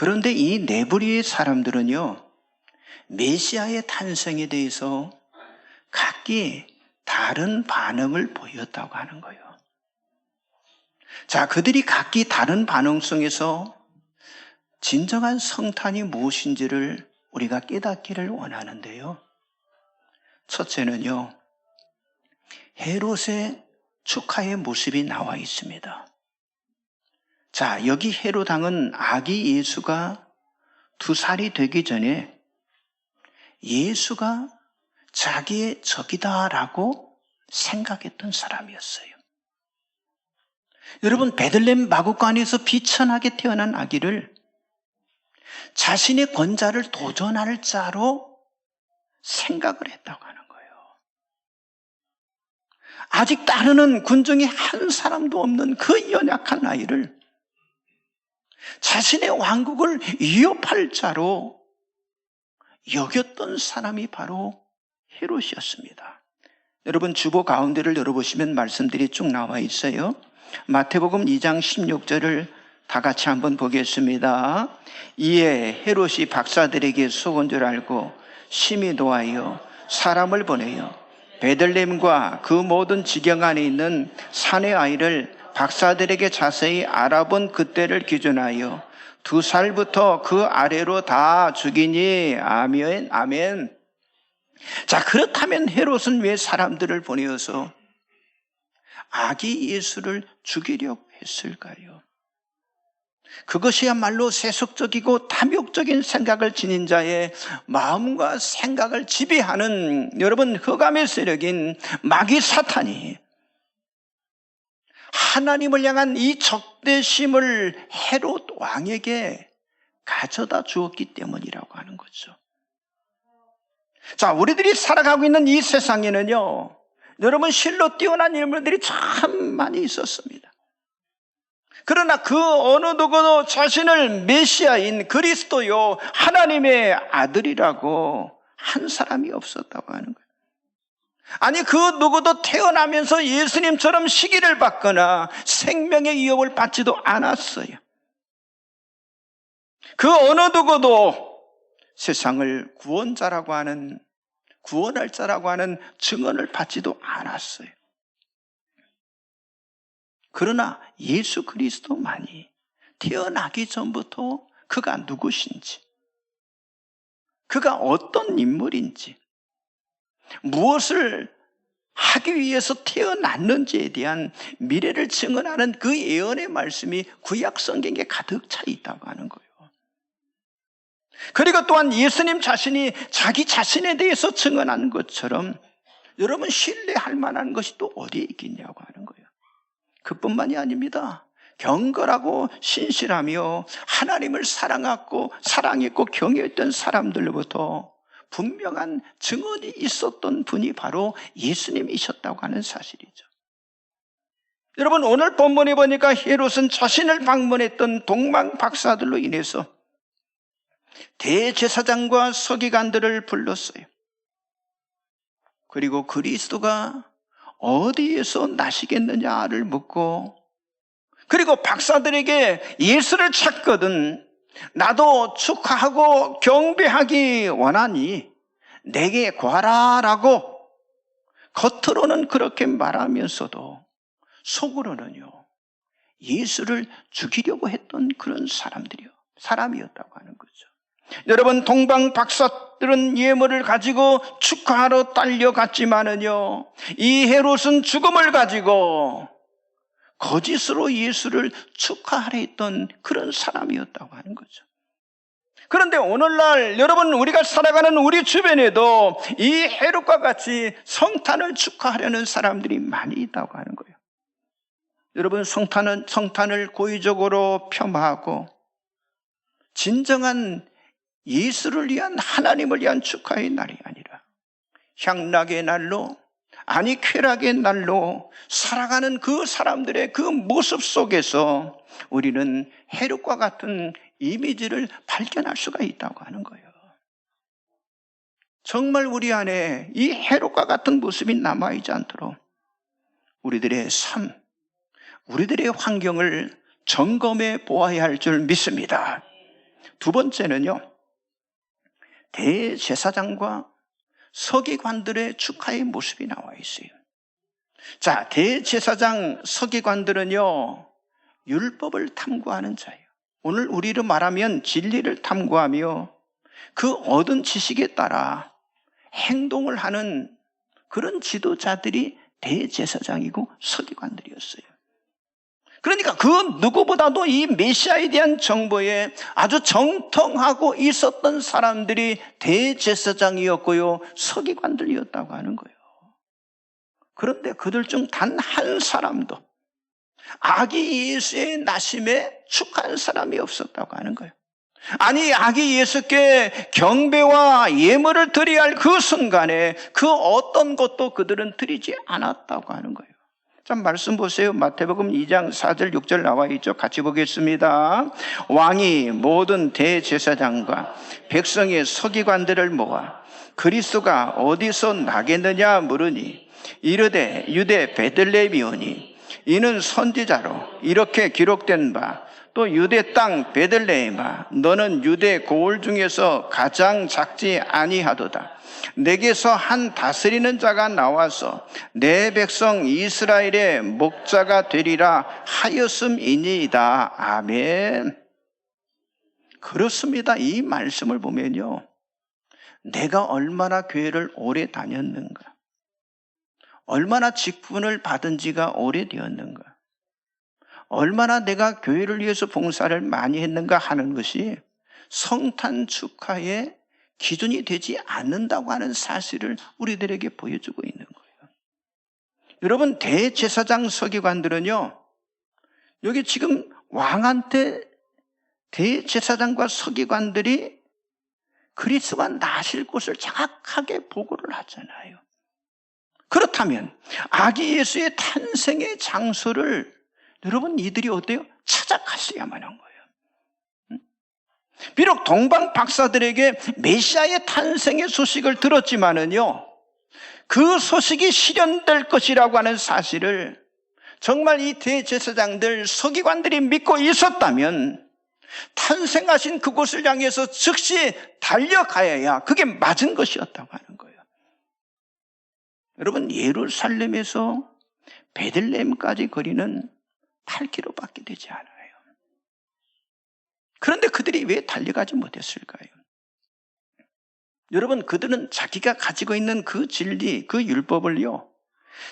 그런데 이 네브리의 사람들은요, 메시아의 탄생에 대해서 각기 다른 반응을 보였다고 하는 거예요. 자, 그들이 각기 다른 반응 속에서 진정한 성탄이 무엇인지를 우리가 깨닫기를 원하는데요. 첫째는요, 헤롯의 축하의 모습이 나와 있습니다. 자, 여기 헤롯왕은 아기 예수가 두 살이 되기 전에 예수가 자기의 적이다라고 생각했던 사람이었어요. 여러분, 베들렘 마구간에서 비천하게 태어난 아기를 자신의 권자를 도전할 자로 생각을 했다고 하는 거예요. 아직 따르는 군중이 한 사람도 없는 그 연약한 아이를 자신의 왕국을 위협할 자로 여겼던 사람이 바로 헤롯이었습니다. 여러분 주보 가운데를 열어보시면 말씀들이 쭉 나와 있어요. 마태복음 2장 16절을 다 같이 한번 보겠습니다. 이에 헤롯이 박사들에게 속은 줄 알고 심히 노하여 사람을 보내요. 베들렘과 그 모든 지경 안에 있는 산의 아이를 박사들에게 자세히 알아본 그때를 기준하여 두 살부터 그 아래로 다 죽이니 아멘 아멘. 자 그렇다면 헤롯은 왜 사람들을 보내어서 아기 예수를 죽이려고 했을까요? 그것이야말로 세속적이고 탐욕적인 생각을 지닌 자의 마음과 생각을 지배하는 여러분 흑암의 세력인 마귀 사탄이 하나님을 향한 이 적대심을 헤롯 왕에게 가져다 주었기 때문이라고 하는 거죠. 자, 우리들이 살아가고 있는 이 세상에는요, 여러분 실로 뛰어난 인물들이 참 많이 있었습니다. 그러나 그 어느 누구도 자신을 메시아인 그리스도요, 하나님의 아들이라고 한 사람이 없었다고 하는 거예요. 아니, 그 누구도 태어나면서 예수님처럼 시기를 받거나 생명의 위협을 받지도 않았어요. 그 어느 누구도 세상을 구원자라고 하는, 구원할 자라고 하는 증언을 받지도 않았어요. 그러나 예수 그리스도만이 태어나기 전부터 그가 누구신지, 그가 어떤 인물인지, 무엇을 하기 위해서 태어났는지에 대한 미래를 증언하는 그 예언의 말씀이 구약 성경에 가득 차 있다고 하는 거예요. 그리고 또한 예수님 자신이 자기 자신에 대해서 증언하는 것처럼 여러분 신뢰할 만한 것이 또 어디에 있겠냐고 하는 거예요. 그뿐만이 아닙니다. 경건하고 신실하며 하나님을 사랑하고 사랑했고 경외했던 사람들로부터 분명한 증언이 있었던 분이 바로 예수님이셨다고 하는 사실이죠. 여러분 오늘 본문에 보니까 헤롯은 자신을 방문했던 동방 박사들로 인해서 대제사장과 서기관들을 불렀어요. 그리고 그리스도가 어디에서 나시겠느냐를 묻고 그리고 박사들에게 예수를 찾거든 나도 축하하고 경배하기 원하니 내게 구하라라고 겉으로는 그렇게 말하면서도 속으로는요 예수를 죽이려고 했던 그런 사람들이요 사람이었다고 하는 거죠. 여러분 동방 박사들은 예물을 가지고 축하하러 딸려갔지만은요 이 헤롯은 죽음을 가지고 거짓으로 예수를 축하하려 했던 그런 사람이었다고 하는 거죠. 그런데 오늘날 여러분 우리가 살아가는 우리 주변에도 이 헤롯과 같이 성탄을 축하하려는 사람들이 많이 있다고 하는 거예요. 여러분 성탄은 성탄을 고의적으로 폄하하고 진정한 예수를 위한 하나님을 위한 축하의 날이 아니라 향락의 날로 아니 쾌락의 날로 살아가는 그 사람들의 그 모습 속에서 우리는 해롭과 같은 이미지를 발견할 수가 있다고 하는 거예요. 정말 우리 안에 이 해롭과 같은 모습이 남아있지 않도록 우리들의 삶, 우리들의 환경을 점검해 보아야 할 줄 믿습니다. 두 번째는요. 대제사장과 서기관들의 축하의 모습이 나와 있어요. 자, 대제사장 서기관들은요. 율법을 탐구하는 자예요. 오늘 우리로 말하면 진리를 탐구하며 그 얻은 지식에 따라 행동을 하는 그런 지도자들이 대제사장이고 서기관들이었어요. 그러니까 그 누구보다도 이 메시아에 대한 정보에 아주 정통하고 있었던 사람들이 대제사장이었고요, 서기관들이었다고 하는 거예요. 그런데 그들 중 단 한 사람도 아기 예수의 나심에 축하한 사람이 없었다고 하는 거예요. 아니, 아기 예수께 경배와 예물을 드려야 할 그 순간에 그 어떤 것도 그들은 드리지 않았다고 하는 거예요. 자, 말씀 보세요. 마태복음 2장 4절 6절 나와 있죠. 같이 보겠습니다. 왕이 모든 대제사장과 백성의 서기관들을 모아 그리스도가 어디서 나겠느냐 물으니 이르되 유대 베들레헴이오니 이는 선지자로 이렇게 기록된 바 또 유대 땅 베들레헴아 너는 유대 고을 중에서 가장 작지 아니하도다. 내게서 한 다스리는 자가 나와서 내 백성 이스라엘의 목자가 되리라 하였음이니이다. 아멘. 그렇습니다. 이 말씀을 보면요. 내가 얼마나 교회를 오래 다녔는가 얼마나 직분을 받은 지가 오래되었는가 얼마나 내가 교회를 위해서 봉사를 많이 했는가 하는 것이 성탄 축하의 기준이 되지 않는다고 하는 사실을 우리들에게 보여주고 있는 거예요. 여러분, 대제사장 서기관들은요, 여기 지금 왕한테 대제사장과 서기관들이 그리스도가 나실 곳을 정확하게 보고를 하잖아요. 그렇다면 아기 예수의 탄생의 장소를 여러분 이들이 어때요? 찾아갔어야만 한 거예요. 비록 동방 박사들에게 메시아의 탄생의 소식을 들었지만은요, 그 소식이 실현될 것이라고 하는 사실을 정말 이 대제사장들, 서기관들이 믿고 있었다면 탄생하신 그곳을 향해서 즉시 달려가야야 그게 맞은 것이었다고 하는 거예요. 여러분, 예루살렘에서 베들레헴까지 거리는 8km밖에 되지 않아요. 그런데 그들이 왜 달려가지 못했을까요? 여러분, 그들은 자기가 가지고 있는 그 진리, 그 율법을요,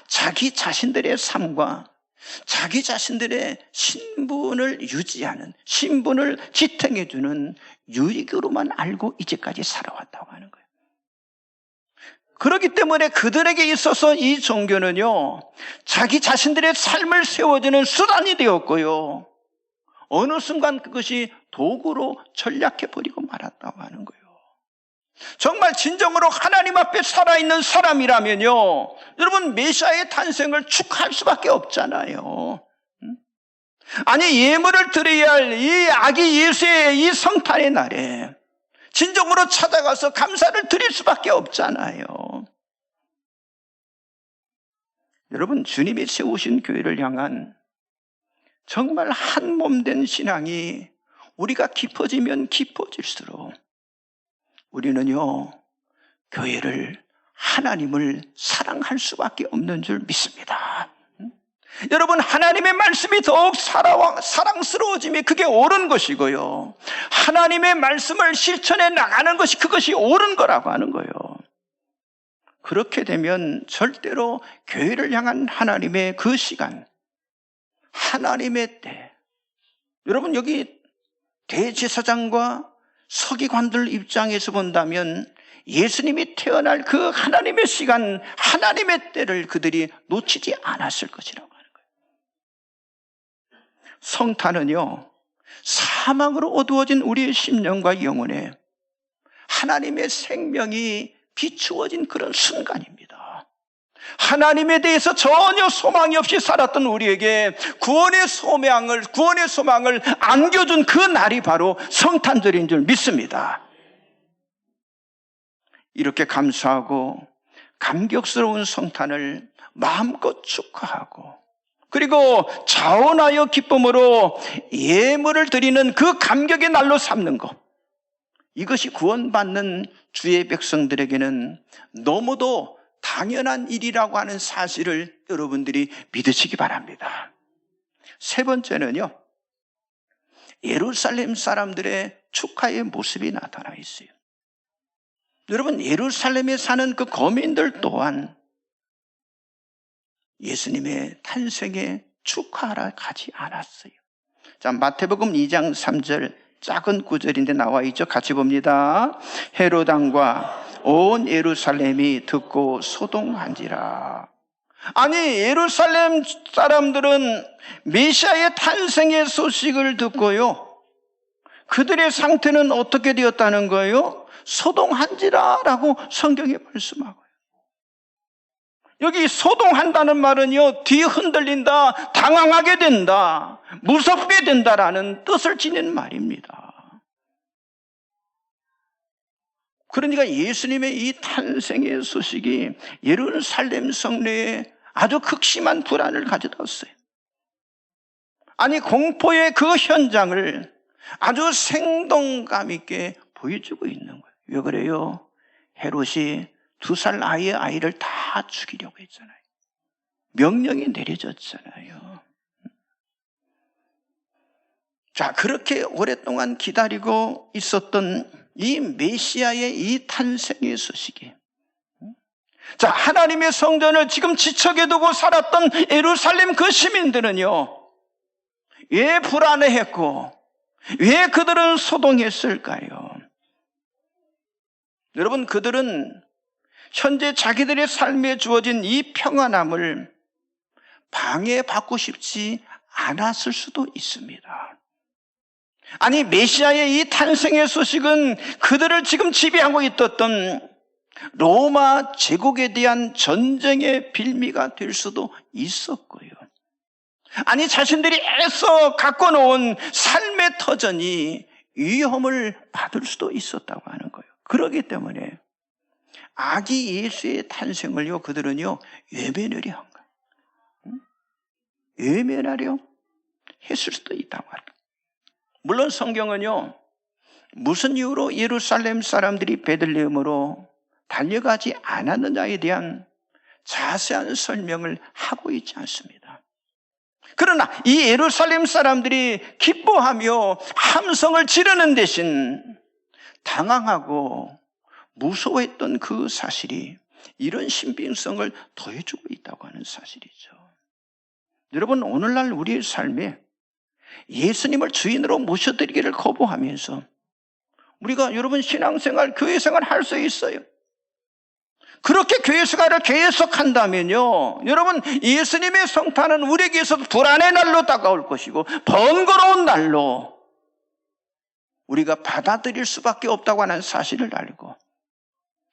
자기 자신들의 삶과 자기 자신들의 신분을 유지하는, 신분을 지탱해주는 유익으로만 알고 이제까지 살아왔다고 하는 거예요. 그렇기 때문에 그들에게 있어서 이 종교는요, 자기 자신들의 삶을 세워주는 수단이 되었고요. 어느 순간 그것이 도구로 전략해버리고 말았다고 하는 거예요. 정말 진정으로 하나님 앞에 살아있는 사람이라면요, 여러분, 메시아의 탄생을 축하할 수밖에 없잖아요. 아니, 예물을 드려야 할 이 아기 예수의 이 성탄의 날에 진정으로 찾아가서 감사를 드릴 수밖에 없잖아요. 여러분, 주님이 세우신 교회를 향한 정말 한 몸 된 신앙이 우리가 깊어지면 깊어질수록 우리는요, 교회를 하나님을 사랑할 수밖에 없는 줄 믿습니다. 여러분, 하나님의 말씀이 더욱 사랑스러워짐이 그게 옳은 것이고요. 하나님의 말씀을 실천해 나가는 것이 그것이 옳은 거라고 하는 거예요. 그렇게 되면 절대로 교회를 향한 하나님의 그 시간, 하나님의 때, 여러분 여기 대제사장과 서기관들 입장에서 본다면 예수님이 태어날 그 하나님의 시간, 하나님의 때를 그들이 놓치지 않았을 것이라고. 성탄은요, 사망으로 어두워진 우리의 심령과 영혼에 하나님의 생명이 비추어진 그런 순간입니다. 하나님에 대해서 전혀 소망이 없이 살았던 우리에게 구원의 소망을, 구원의 소망을 안겨준 그 날이 바로 성탄절인 줄 믿습니다. 이렇게 감사하고 감격스러운 성탄을 마음껏 축하하고 그리고 자원하여 기쁨으로 예물을 드리는 그 감격의 날로 삼는 것. 이것이 구원받는 주의 백성들에게는 너무도 당연한 일이라고 하는 사실을 여러분들이 믿으시기 바랍니다. 세 번째는요, 예루살렘 사람들의 축하의 모습이 나타나 있어요. 여러분, 예루살렘에 사는 그 거민들 또한 예수님의 탄생에 축하하러 가지 않았어요. 자, 마태복음 2장 3절 작은 구절인데 나와 있죠. 같이 봅니다. 헤로당과 온 예루살렘이 듣고 소동한지라. 아니, 예루살렘 사람들은 메시아의 탄생의 소식을 듣고요. 그들의 상태는 어떻게 되었다는 거예요? 소동한지라라고 성경에 말씀하고요. 여기 소동한다는 말은요, 뒤 흔들린다, 당황하게 된다, 무섭게 된다라는 뜻을 지닌 말입니다. 그러니까 예수님의 이 탄생의 소식이 예루살렘 성내에 아주 극심한 불안을 가져다 왔어요. 아니, 공포의 그 현장을 아주 생동감 있게 보여주고 있는 거예요. 왜 그래요? 헤롯이 두 살 아이의 아이를 다 죽이려고 했잖아요. 명령이 내려졌잖아요. 자, 그렇게 오랫동안 기다리고 있었던 이 메시아의 이 탄생의 소식이 자, 하나님의 성전을 지금 지척에 두고 살았던 예루살렘 그 시민들은요, 왜 불안해했고, 왜 그들은 소동했을까요? 여러분, 그들은 현재 자기들의 삶에 주어진 이 평안함을 방해받고 싶지 않았을 수도 있습니다. 아니, 메시아의 이 탄생의 소식은 그들을 지금 지배하고 있었던 로마 제국에 대한 전쟁의 빌미가 될 수도 있었고요. 아니, 자신들이 애써 갖고 놓은 삶의 터전이 위험을 받을 수도 있었다고 하는 거예요. 그러기 때문에 아기 예수의 탄생을요, 그들은요, 외면하려 한 거예요. 외면하려 했을 수도 있다고 합니다. 물론 성경은요, 무슨 이유로 예루살렘 사람들이 베들레헴으로 달려가지 않았느냐에 대한 자세한 설명을 하고 있지 않습니다. 그러나 이 예루살렘 사람들이 기뻐하며 함성을 지르는 대신 당황하고 무서워했던 그 사실이 이런 신빙성을 더해주고 있다고 하는 사실이죠. 여러분, 오늘날 우리의 삶에 예수님을 주인으로 모셔드리기를 거부하면서 우리가 여러분 신앙생활, 교회생활 할 수 있어요. 그렇게 교회생활을 계속한다면요. 여러분, 예수님의 성탄은 우리에게서 불안의 날로 다가올 것이고 번거로운 날로 우리가 받아들일 수밖에 없다고 하는 사실을 알고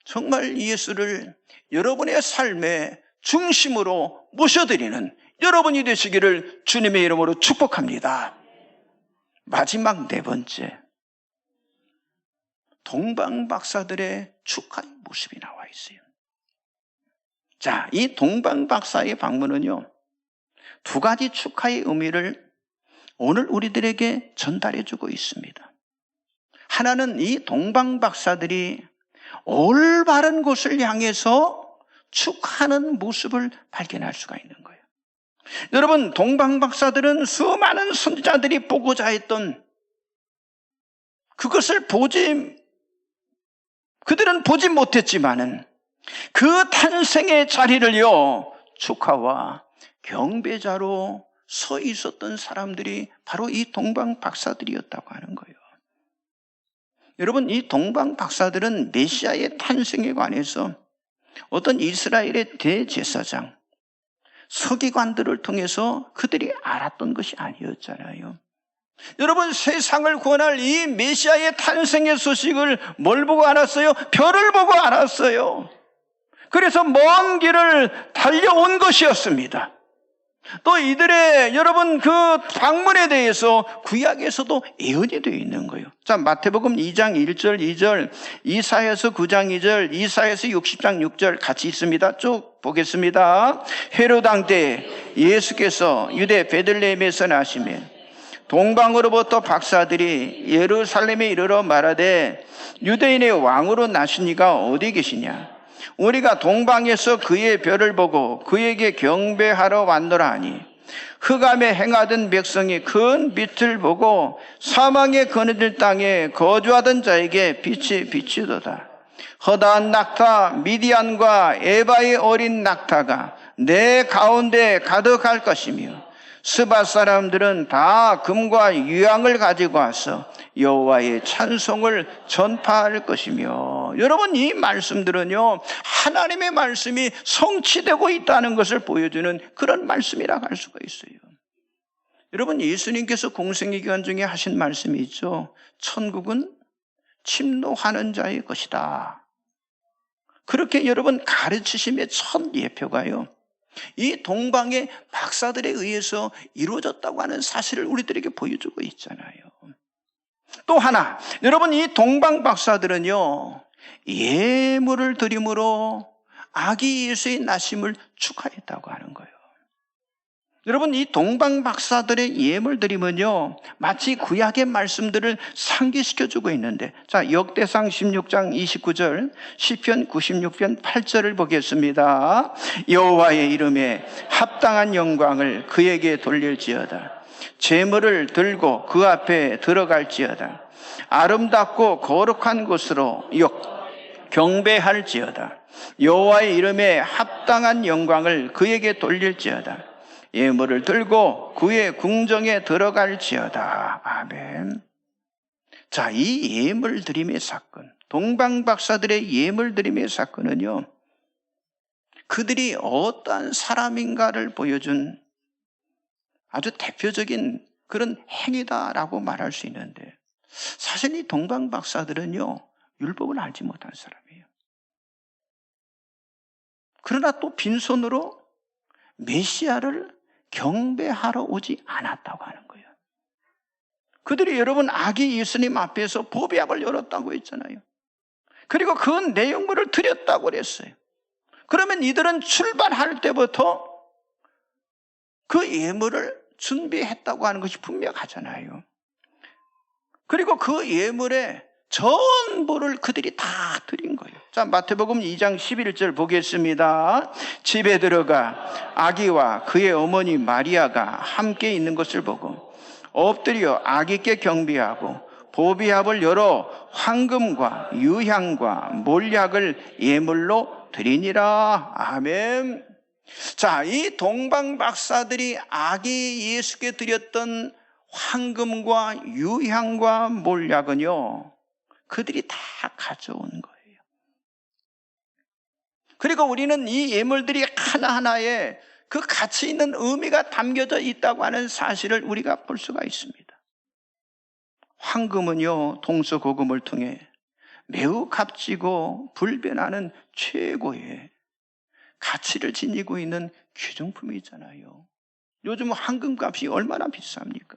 정말 예수를 여러분의 삶의 중심으로 모셔드리는 여러분이 되시기를 주님의 이름으로 축복합니다. 마지막 네 번째. 동방 박사들의 축하의 모습이 나와 있어요. 자, 이 동방 박사의 방문은요, 두 가지 축하의 의미를 오늘 우리들에게 전달해 주고 있습니다. 하나는 이 동방 박사들이 올바른 곳을 향해서 축하하는 모습을 발견할 수가 있는 거예요. 여러분, 동방 박사들은 수많은 선지자들이 보고자 했던 그것을 보지, 그들은 보지 못했지만은 그 탄생의 자리를요, 축하와 경배자로 서 있었던 사람들이 바로 이 동방 박사들이었다고 하는 거예요. 여러분, 이 동방 박사들은 메시아의 탄생에 관해서 어떤 이스라엘의 대제사장, 서기관들을 통해서 그들이 알았던 것이 아니었잖아요. 여러분, 세상을 구원할 이 메시아의 탄생의 소식을 뭘 보고 알았어요? 별을 보고 알았어요. 그래서 먼 길을 달려온 것이었습니다. 또 이들의 여러분 그 방문에 대해서 구약에서도 예언이 되어 있는 거예요. 자, 마태복음 2장 1절 2절, 이사에서 9장 2절, 이사에서 60장 6절 같이 있습니다. 쭉 보겠습니다. 헤로당 때 예수께서 유대 베들레헴에서 나시면 동방으로부터 박사들이 예루살렘에 이르러 말하되 유대인의 왕으로 나시니가 어디 계시냐? 우리가 동방에서 그의 별을 보고 그에게 경배하러 왔노라 하니 흑암에 행하던 백성이 큰 빛을 보고 사망의 그늘들 땅에 거주하던 자에게 빛이 비치도다. 허다한 낙타 미디안과 에바의 어린 낙타가 내 가운데 가득할 것이며 스바 사람들은 다 금과 유향을 가지고 와서 여호와의 찬송을 전파할 것이며 여러분 이 말씀들은요 하나님의 말씀이 성취되고 있다는 것을 보여주는 그런 말씀이라고 할 수가 있어요. 여러분 예수님께서 공생의 기간 중에 하신 말씀이 있죠. 천국은 침노하는 자의 것이다. 그렇게 여러분 가르치심의 첫 예표가요. 이 동방의 박사들에 의해서 이루어졌다고 하는 사실을 우리들에게 보여주고 있잖아요. 또 하나, 여러분 이 동방 박사들은요, 예물을 드림으로 아기 예수의 나심을 축하했다고 하는 거예요. 여러분 이 동방 박사들의 예물 드림은요 마치 구약의 말씀들을 상기시켜 주고 있는데 자 역대상 16장 29절 시편 96편 8절을 보겠습니다. 여호와의 이름에 합당한 영광을 그에게 돌릴지어다. 재물을 들고 그 앞에 들어갈지어다. 아름답고 거룩한 곳으로 역 경배할지어다. 여호와의 이름에 합당한 영광을 그에게 돌릴지어다 예물을 들고 그의 궁정에 들어갈지어다. 아멘. 자, 이 예물 드림의 사건, 동방 박사들의 예물 드림의 사건은요, 그들이 어떠한 사람인가를 보여준 아주 대표적인 그런 행위다라고 말할 수 있는데, 사실 이 동방 박사들은요, 율법을 알지 못한 사람이에요. 그러나 또 빈손으로 메시아를 경배하러 오지 않았다고 하는 거예요. 그들이 여러분 아기 예수님 앞에서 보배합을 열었다고 했잖아요. 그리고 그 내용물을 드렸다고 그랬어요. 그러면 이들은 출발할 때부터 그 예물을 준비했다고 하는 것이 분명하잖아요. 그리고 그 예물에 전부를 그들이 다 드린 거예요. 자, 마태복음 2장 11절 보겠습니다. 집에 들어가 아기와 그의 어머니 마리아가 함께 있는 것을 보고 엎드려 아기께 경비하고 보비합을 열어 황금과 유향과 몰약을 예물로 드리니라. 아멘. 자, 이 동방 박사들이 아기 예수께 드렸던 황금과 유향과 몰약은요, 그들이 다 가져온 거예요. 그리고 우리는 이 예물들이 하나하나에 그 가치 있는 의미가 담겨져 있다고 하는 사실을 우리가 볼 수가 있습니다. 황금은요, 동서고금을 통해 매우 값지고 불변하는 최고의 가치를 지니고 있는 귀중품이잖아요. 요즘 황금 값이 얼마나 비쌉니까?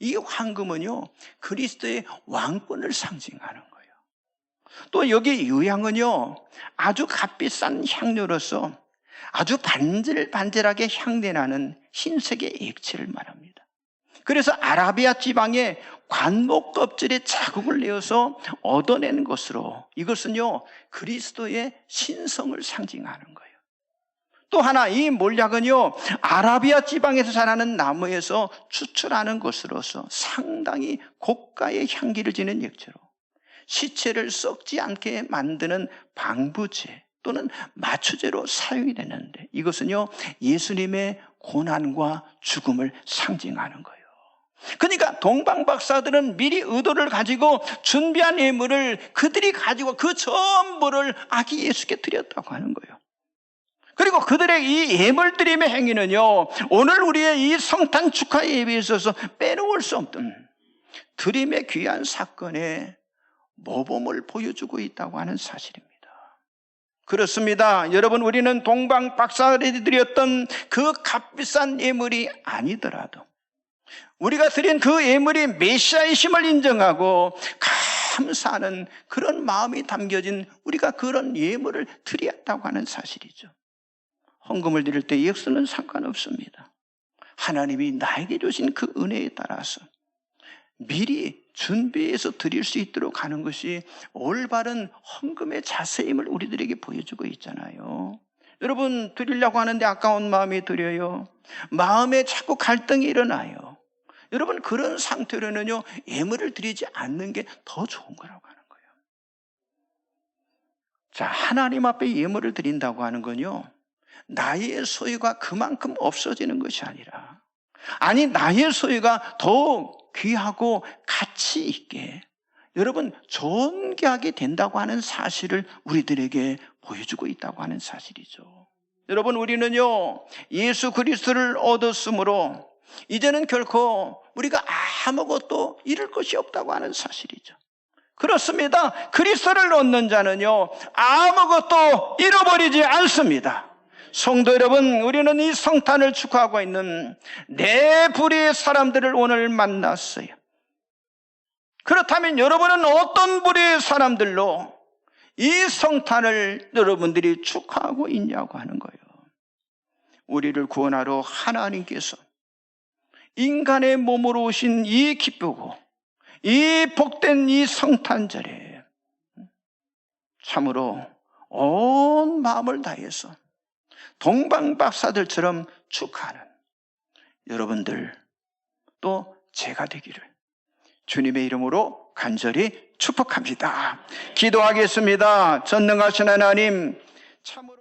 이 황금은요, 그리스도의 왕권을 상징하는 거예요. 또 여기 유향은요, 아주 값비싼 향료로서 아주 반질반질하게 향내나는 흰색의 액체를 말합니다. 그래서 아라비아 지방의 관목 껍질에 자국을 내어서 얻어내는 것으로 이것은요, 그리스도의 신성을 상징하는 거예요. 또 하나 이 몰약은요 아라비아 지방에서 자라는 나무에서 추출하는 것으로서 상당히 고가의 향기를 지는 액체로 시체를 썩지 않게 만드는 방부제 또는 마취제로 사용이 되는데 이것은요 예수님의 고난과 죽음을 상징하는 거예요. 그러니까 동방 박사들은 미리 의도를 가지고 준비한 예물을 그들이 가지고 그 전부를 아기 예수께 드렸다고 하는 거예요. 그리고 그들의 이 예물 드림의 행위는요, 오늘 우리의 이 성탄 축하 예배에 있어서 빼놓을 수 없던 드림의 귀한 사건의 모범을 보여주고 있다고 하는 사실입니다. 그렇습니다. 여러분, 우리는 동방 박사들이 드렸던 그 값비싼 예물이 아니더라도 우리가 드린 그 예물이 메시아의 힘을 인정하고 감사하는 그런 마음이 담겨진 우리가 그런 예물을 드렸다고 하는 사실이죠. 헌금을 드릴 때 액수는 상관없습니다. 하나님이 나에게 주신 그 은혜에 따라서 미리 준비해서 드릴 수 있도록 하는 것이 올바른 헌금의 자세임을 우리들에게 보여주고 있잖아요. 여러분 드리려고 하는데 아까운 마음이 드려요. 마음에 자꾸 갈등이 일어나요. 여러분 그런 상태로는요 예물을 드리지 않는 게 더 좋은 거라고 하는 거예요. 자 하나님 앞에 예물을 드린다고 하는 건요 나의 소유가 그만큼 없어지는 것이 아니라 아니 나의 소유가 더 귀하고 가치 있게 여러분 존귀하게 된다고 하는 사실을 우리들에게 보여주고 있다고 하는 사실이죠. 여러분 우리는요 예수 그리스도를 얻었으므로 이제는 결코 우리가 아무것도 잃을 것이 없다고 하는 사실이죠. 그렇습니다. 그리스도를 얻는 자는요 아무것도 잃어버리지 않습니다. 성도 여러분, 우리는 이 성탄을 축하하고 있는 네 부류의 사람들을 오늘 만났어요. 그렇다면 여러분은 어떤 부류의 사람들로 이 성탄을 여러분들이 축하하고 있냐고 하는 거예요. 우리를 구원하러 하나님께서 인간의 몸으로 오신 이 기쁘고 이 복된 이 성탄절에 참으로 온 마음을 다해서 동방박사들처럼 축하하는 여러분들 또 제가 되기를 주님의 이름으로 간절히 축복합니다. 기도하겠습니다. 전능하신 하나님 참으로